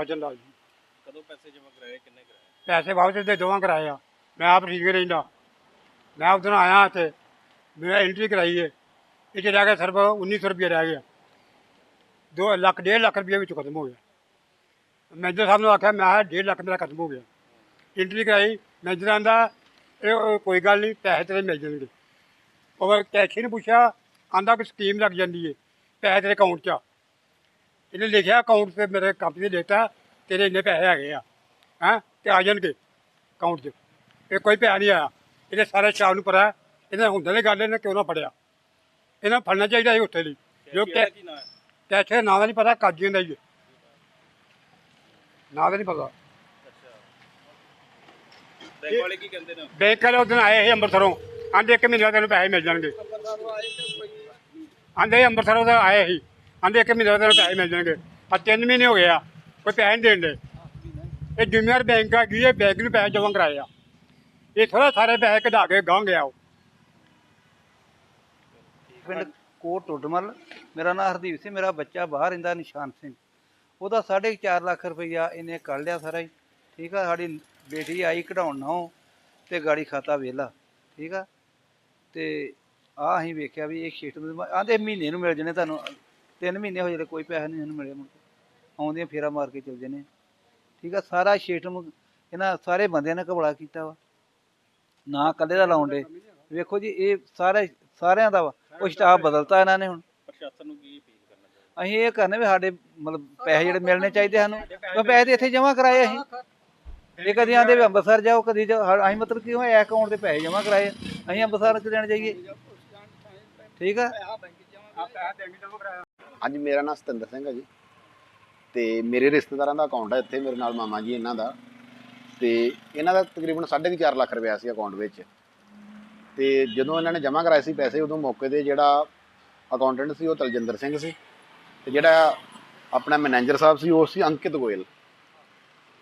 ਬਚਨ ਲਾਲ ਜੀ ਕਦੋਂ ਪੈਸੇ ਜਮ੍ਹਾਂ ਕਰਾਏ ਕਿੰਨੇ ਕਰਾਏ? ਪੈਸੇ ਵਾਪਸ ਦੇ ਦੋਵਾਂ ਕਰਾਏ ਆ। ਮੈਂ ਆਪ ਠੀਕ ਨਹੀਂ ਰਹਿੰਦਾ। ਮੈਂ ਉਦੋਂ ਆਇਆ ਤੇ ਮੈਂ ਐਂਟਰੀ ਕਰਾਈ ਹੈ ਇਹ 'ਚ ਰਹਿ ਗਿਆ ਸਿਰਫ 1900 ਰੁਪਏ ਰਹਿ ਗਿਆ 2 ਲੱਖ ਡੇਢ ਲੱਖ ਰੁਪਏ ਵਿੱਚ ਖਤਮ ਹੋ ਗਿਆ। ਮੈਨੇਜਰ ਸਾਹਿਬ ਨੂੰ ਆਖਿਆ ਮੈਂ ਕਿਹਾ ਡੇਢ ਲੱਖ ਮੇਰਾ ਖਤਮ ਹੋ ਗਿਆ। ਐਂਟਰੀ ਕਰਾਈ। ਮੈਨੇਜਰ ਆਂਦਾ ਇਹ ਕੋਈ ਗੱਲ ਨਹੀਂ ਪੈਸੇ ਤੇਰੇ ਮਿਲ ਜਾਣਗੇ। ਉਹ ਕੈਸ਼ੀ ਨੇ ਪੁੱਛਿਆ। ਆਂਦਾ ਕਿ ਸਕੀਮ ਲੱਗ ਜਾਂਦੀ ਹੈ ਪੈਸੇ ਤੇਰੇ ਅਕਾਊਂਟ 'ਚ ਇਹਨੇ ਲਿਖਿਆ ਅਕਾਊਂਟ ਤੇ ਮੇਰੇ ਕੰਪਨੀ ਦੇ ਦਿੱਤਾ ਤੇਰੇ ਇੰਨੇ ਪੈਸੇ ਹੈਗੇ ਆ ਹੈਂ? ਤੇ ਆ ਜਾਣਗੇ ਅਕਾਊਂਟ 'ਚ। ਇਹ ਕੋਈ ਪੈਸਾ ਨਹੀਂ ਆਇਆ। ਇਹਦੇ ਸਾਰੇ ਸ਼ਾਮ ਨੂੰ ਪਤਾ ਇਹਨੇ ਹੁੰਦੇ ਨੇ ਗੱਲ ਇਹਨੇ ਕਿਉਂ ਨਾ ਫੜਿਆ। ਇਹਨਾਂ ਫੜਨਾ ਚਾਹੀਦਾ ਸੀ ਉੱਥੇ ਲਈ। ਜੋ ਕੈ ਕੀ ਨਾਂ ਦਾ ਨਹੀਂ ਪਤਾ ਕਾਜੀ ਦਾ ਹੀ ਹੈ। ਨਾਂ ਦਾ ਨਹੀਂ ਪਤਾ। ਬੈਂਕ ਵਾਲੇ ਕੀ ਕਹਿੰਦੇ ਨੇ? ਬੈਂਕ ਵਾਲੇ ਉਦੋਂ ਆਏ ਸੀ ਅੰਮ੍ਰਿਤਸਰੋਂ। ਆਂਦੇ ਇੱਕ ਮਹੀਨੇ ਬਾਅਦ ਤੈਨੂੰ ਪੈਸੇ ਮਿਲ ਜਾਣਗੇ। ਆਂਦੇ ਅੰਮ੍ਰਿਤਸਰੋਂ ਦਾ ਆਏ ਸੀ। ਆਂਦੇ ਇੱਕ ਮਹੀਨੇ ਬਾਅਦ ਤੈਨੂੰ ਪੈਸੇ ਮਿਲ ਜਾਣਗੇ। ਆ ਤਿੰਨ ਮਹੀਨੇ ਹੋ ਗਏ ਆ। ਕੋਈ ਪੈਸੇ ਨਹੀਂ ਦੇਣ ਦੇ ਇਹ ਜ਼ਿੰਮੇਵਾਰ ਬੈਂਕ ਆ ਗਈ ਹੈ ਬੈਂਕ ਨੂੰ ਪੈਸੇ ਜਮ੍ਹਾਂ ਕਰਾਏ ਆ। ਇਹ ਥੋੜਾ ਸਾਰੇ ਪੈਸੇ ਕਢਾ ਕੇ ਗਾਂ ਗਿਆ ਉਹ। ਪਿੰਡ ਕੋਟ ਟੋਡਮਲ ਮੇਰਾ ਨਾਮ ਹਰਦੀਪ ਸਿੰਘ, ਮੇਰਾ ਬੱਚਾ ਬਾਹਰ ਰਹਿੰਦਾ ਨਿਸ਼ਾਨ ਸਿੰਘ। ਉਹਦਾ 4.5 ਲੱਖ ਰੁਪਈਆ ਇਹਨੇ ਕੱਢ ਲਿਆ ਸਾਰਾ ਹੀ। ਠੀਕ ਆ, ਸਾਡੀ ਬੇਟੀ ਆਈ ਕਢਾਉਣ ਨਾ ਤੇ ਗਾੜੀ ਖਾਤਾ ਵੇਲਾ। ਠੀਕ ਆ, ਤੇ ਆ ਅਸੀਂ ਵੇਖਿਆ ਵੀ ਇਹ ਸ਼ੀਟ ਆਂਦੇ ਮਹੀਨੇ ਨੂੰ ਮਿਲ ਜਣੇ ਤੁਹਾਨੂੰ। ਤਿੰਨ ਮਹੀਨੇ ਹੋ ਜਿਹੜੇ ਕੋਈ ਪੈਸਾ ਨਹੀਂ ਇਹਨੂੰ ਮਿਲਿਆ ਮੁੜ ਕੇ ਆਉਂਦੀਆਂ ਫੇਰਾ ਮਾਰ ਕੇ ਚਲ ਜਣੇ ਠੀਕ ਆ ਸਾਰਾ ਸ਼ੀਟ ਇਹਨਾਂ ਸਾਰੇ ਬੰਦਿਆਂ ਨੇ ਘਬਲਾ ਕੀਤਾ ਵਾ। ਨਾ ਕੱਲੇ ਦਾ ਲਾਉਣ ਦੇ ਵੇਖੋ ਜੀ ਇਹ ਸਾਰੇ ਸਾਰਿਆਂ ਦਾ ਵਾ। ਉਹ ਸਟਾਫ ਬਦਲਤਾ ਇਹਨਾਂ ਨੇ ਹੁਣ। ਪ੍ਰਸ਼ਾਸਨ ਨੂੰ ਕੀ ਅਪੀਲ ਕਰਨਾ ਚਾਹੁੰਦੇ ਅਸੀਂ ਇਹ ਕਰਨੇ ਵੀ ਸਾਡੇ ਮਤਲਬ ਪੈਸੇ ਜਿਹੜੇ ਮਿਲਣੇ ਚਾਹੀਦੇ ਸਾਨੂੰ। ਕਿਉਂ ਪੈਸੇ ਤੇ ਇੱਥੇ ਜਮ੍ਹਾਂ ਕਰਾਏ ਅਸੀਂ। ਇਹ ਕਦੀ ਆਂਦੇ ਵੀ ਅੰਮ੍ਰਿਤਸਰ ਜਾਓ ਕਦੀ ਅਸੀਂ ਮਤਲਬ ਕਿ ਉਹ ਅਕਾਊਂਟ ਤੇ ਪੈਸੇ ਜਮ੍ਹਾਂ ਕਰਾਏ? ਅਸੀਂ ਅੰਮ੍ਰਿਤਸਰ ਕਿ ਦੇਣ ਜਾਈਏ? ਠੀਕ ਆ? ਹਾਂਜੀ ਮੇਰਾ ਨਾਮ ਸਤਿੰਦਰ ਸਿੰਘ ਹੈ ਜੀ। ਤੇ ਮੇਰੇ ਰਿਸ਼ਤੇਦਾਰਾਂ ਦਾ ਅਕਾਊਂਟ ਹੈ ਇੱਥੇ ਮੇਰੇ ਨਾਲ ਮਾਮਾ ਜੀ ਇਹਨਾਂ ਦਾ। ਤੇ ਇਹਨਾਂ ਦਾ ਤਕਰੀਬਨ 4.5 ਲੱਖ ਰੁਪਇਆ ਸੀ ਅਕਾਊਂਟ ਵਿੱਚ। ਤੇ ਜਦੋਂ ਇਹਨਾਂ ਨੇ ਜਮ੍ਹਾਂ ਕਰਾਏ ਸੀ ਪੈਸੇ, ਉਦੋਂ ਮੌਕੇ ਤੇ ਜਿਹੜਾ ਅਕਾਊਂਟੈਂਟ ਸੀ, ਉਹ ਤਲਜਿੰਦਰ ਸਿੰਘ ਸੀ। ਤੇ ਜਿਹੜਾ ਆਪਣਾ ਮੈਨੇਜਰ ਸਾਹਿਬ ਸੀ, ਉਹ ਸੀ ਅੰਕਿਤ ਗੋਇਲ।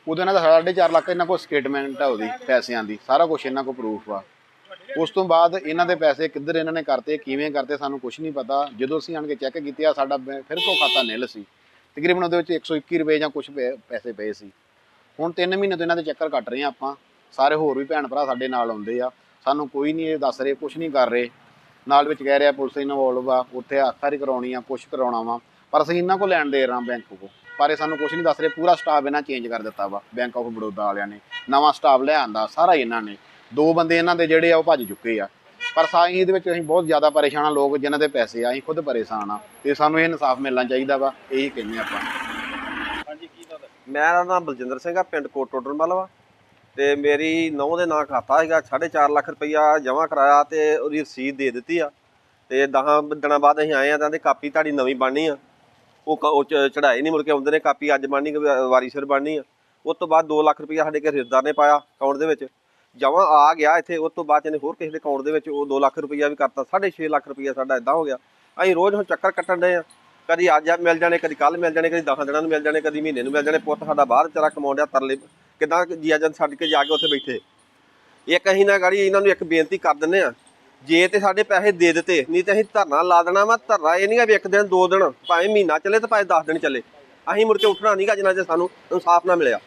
ਉਦੋਂ ਇਹਨਾਂ ਦਾ 4.5 ਲੱਖ ਇਹਨਾਂ ਕੋਲ ਸਟੇਟਮੈਂਟ ਆ ਉਹਦੀ, ਪੈਸਿਆਂ ਦੀ। ਸਾਰਾ ਕੁਝ ਇਹਨਾਂ ਕੋਲ ਪ੍ਰੂਫ ਆ ਉਸ ਤੋਂ ਬਾਅਦ ਇਹਨਾਂ ਦੇ ਪੈਸੇ ਕਿੱਧਰ ਇਹਨਾਂ ਨੇ ਕਰਤੇ, ਕਿਵੇਂ ਕਰਤੇ, ਸਾਨੂੰ ਕੁਝ ਨਹੀਂ ਪਤਾ। ਜਦੋਂ ਅਸੀਂ ਆਣ ਕੇ ਚੈੱਕ ਕੀਤੀ ਆ ਸਾਡਾ ਬੈ- ਫਿਰ ਤੋਂ ਖਾਤਾ ਨਿਲ ਸੀ। ਤਕਰੀਬਨ ਉਹਦੇ ਵਿੱਚ 121 ਰੁਪਏ ਜਾਂ ਕੁਝ ਪੈਸੇ ਪਏ ਸੀ। ਹੁਣ 3 ਮਹੀਨੇ ਤੋਂ ਇਹਨਾਂ ਦੇ ਚੱਕਰ ਕੱਟ ਰਹੇ ਆ ਆਪਾਂ। ਸਾਰੇ ਹੋਰ ਵੀ ਭੈਣ ਭਰਾ ਸਾਡੇ ਨਾਲ ਆਉਂਦੇ ਆ। ਸਾਨੂੰ ਕੋਈ ਨਹੀਂ ਇਹ ਦੱਸ ਰਹੇ ਕੁਝ ਨਹੀਂ ਕਰ ਰਹੇ। ਨਾਲ ਵਿੱਚ ਕਹਿ ਰਿਹਾ ਪੁਲਿਸ ਇਨਵੋਲਵ ਆ, ਉੱਥੇ ਹੱਥਾਰੀ ਕਰਾਉਣੀ ਆ ਕੁਝ ਕਰਾਉਣਾ ਵਾ। ਪਰ ਅਸੀਂ ਇਹਨਾਂ ਕੋਲ ਲੈਣ ਦੇ ਰਾਂ ਬੈਂਕ ਕੋ ਪਰ ਇਹ ਸਾਨੂੰ ਕੁਝ ਨਹੀਂ ਦੱਸ ਰਹੇ, ਪੂਰਾ ਸਟਾਫ ਇਹਨਾਂ ਚੇਂਜ ਕਰ ਦਿੱਤਾ ਵਾ ਬੈਂਕ ਆਫ ਬੜੌਦਾ ਵਾਲਿਆਂ ਨੇ। ਨਵਾਂ ਸਟਾਫ ਲੈ ਆਂਦਾ, ਸਾਰਾ ਹੀ ਇਹਨਾਂ ਨੇ। ਦੋ ਬੰਦੇ ਇਹਨਾਂ ਦੇ ਜਿਹੜੇ ਆ, ਉਹ ਭੱਜ ਚੁੱਕੇ ਆ। ਪਰ ਸਾਈ ਇਹਦੇ ਵਿੱਚ ਅਸੀਂ ਬਹੁਤ ਜ਼ਿਆਦਾ ਪਰੇਸ਼ਾਨ ਆ, ਲੋਕ ਜਿਨ੍ਹਾਂ ਦੇ ਪੈਸੇ ਆ, ਅਸੀਂ ਖੁਦ ਪਰੇਸ਼ਾਨ ਆ। ਤੇ ਸਾਨੂੰ ਇਹ ਇਨਸਾਫ ਮਿਲਣਾ ਚਾਹੀਦਾ ਵਾ, ਇਹੀ ਕਹਿੰਦੇ ਆਪਾਂ। ਹਾਂਜੀ, ਕੀ ਗੱਲ ਮੇਰਾ ਨਾਮ ਬਲਜਿੰਦਰ ਸਿੰਘ ਆ, ਪਿੰਡ ਕੋਟ ਵਾ। ਤੇ ਮੇਰੀ ਨੌਂ ਦੇ ਨਾਂ ਖਾਤਾ ਹੈਗਾ 4.5 ਲੱਖ ਰੁਪਈਆ ਜਮ੍ਹਾਂ ਕਰਾਇਆ ਤੇ ਉਹਦੀ ਰਸੀਦ ਦੇ ਦਿੱਤੀ ਆ। ਤੇ 10 ਦਿਨਾਂ ਬਾਅਦ ਅਸੀਂ ਆਏ ਆ, ਤਾਂ ਤੇ ਕਾਪੀ ਤੁਹਾਡੀ ਨਵੀਂ ਬਣਨੀ ਆ। ਉਹ ਕ- ਚੜਾਈ ਨਹੀਂ ਮੁੜ ਕੇ ਆਉਂਦੇ ਨੇ, ਕਾਪੀ ਅੱਜ ਬਣਨੀ ਵਾਰੀ ਸਿਰ ਬਣਨੀ ਆ। ਉਸ ਤੋਂ ਬਾਅਦ 2 ਲੱਖ ਰੁਪਈਆ ਸਾਡੇ ਘਰ ਰਿਸ਼ਤੇਦਾਰ ਨੇ ਪਾਇਆ ਅਕਾਊਂਟ ਦੇ ਵਿੱਚ। ਜਮ੍ਹਾਂ ਆ ਗਿਆ ਇੱਥੇ, ਉਸ ਤੋਂ ਬਾਅਦ ਇਹਨੇ ਹੋਰ ਕਿਸੇ ਦੇ ਅਕਾਊਂਟ ਦੇ ਵਿੱਚ ਉਹ 2 ਲੱਖ ਰੁਪਈਆ ਵੀ ਕਰਤਾ 6.5 ਲੱਖ ਰੁਪਈਆ ਸਾਡਾ ਇਦਾਂ ਹੋ ਗਿਆ। ਅਸੀਂ ਰੋਜ਼ ਹੁਣ ਚੱਕਰ ਕੱਟਣ ਦੇ ਆ। ਕਦੀ ਅੱਜ ਮਿਲ ਜਾਣੇ, ਕਦੀ ਕੱਲ ਮਿਲ ਜਾਣੇ, ਕਦੀ 10 ਦਿਨਾਂ ਨੂੰ ਮਿਲ ਜਾਣੇ, ਕਦੀ ਮਹੀਨੇ ਨੂੰ ਮਿਲ ਜਾਣੇ, ਪੁੱਤ ਸਾਡਾ ਬਾਹਰ ਵਿਚਾਰਾ ਕਮਾਉਂਦਿਆ ਤਰਲੇ, ਕਿਦਾਂ ਜੀਆ ਜਨ ਛੱਡ ਕੇ ਜਾ ਕੇ ਉੱਥੇ ਬੈਠੇ। ਇੱਕ ਅਸੀਂ ਨਾ ਗਾੜੀ ਇਹਨਾਂ ਨੂੰ ਇੱਕ ਬੇਨਤੀ ਕਰ ਦਿੰਨੇ ਆ, ਜੇ ਤੇ ਸਾਡੇ ਪੈਸੇ ਦੇ ਦਿੱਤੇ, ਨਹੀਂ ਤੇ ਅਸੀਂ ਧਰਨਾ ਲਾ ਦੇਣਾ ਵਾ, ਧਰਨਾ ਇਹ ਨਹੀਂ ਆ ਵੀ ਇੱਕ ਦਿਨ, ਦੋ ਦਿਨ, ਭਾਵੇਂ ਮਹੀਨਾ ਚੱਲੇ ਤੇ ਭਾਵੇਂ 10 ਦਿਨ ਚੱਲੇ। ਅਸੀਂ ਮੁੜ ਕੇ ਉੱਠਣਾ ਨਹੀਂਗਾ ਜਿੰਨਾ ਚਿਰ ਸਾਨੂੰ ਇਨਸਾਫ ਨਾ ਮਿਲਿਆ।